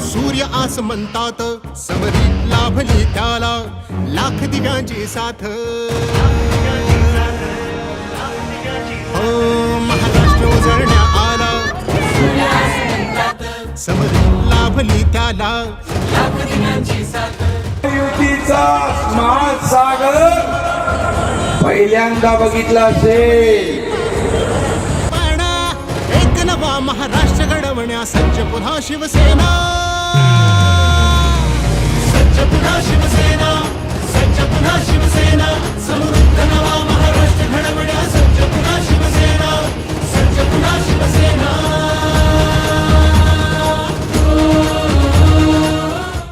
सूर्य आसमंतात समरी लाभली त्याला. लाख दिव्यांची साथ. हो महाराष्ट्र उजळण्या आला. समरी लाभली त्याला. युतीचा महासागर. पहिल्यांदा बघितला असेल. महाराष्ट्र घडवण्या सज्ज पुन्हा शिवसेना.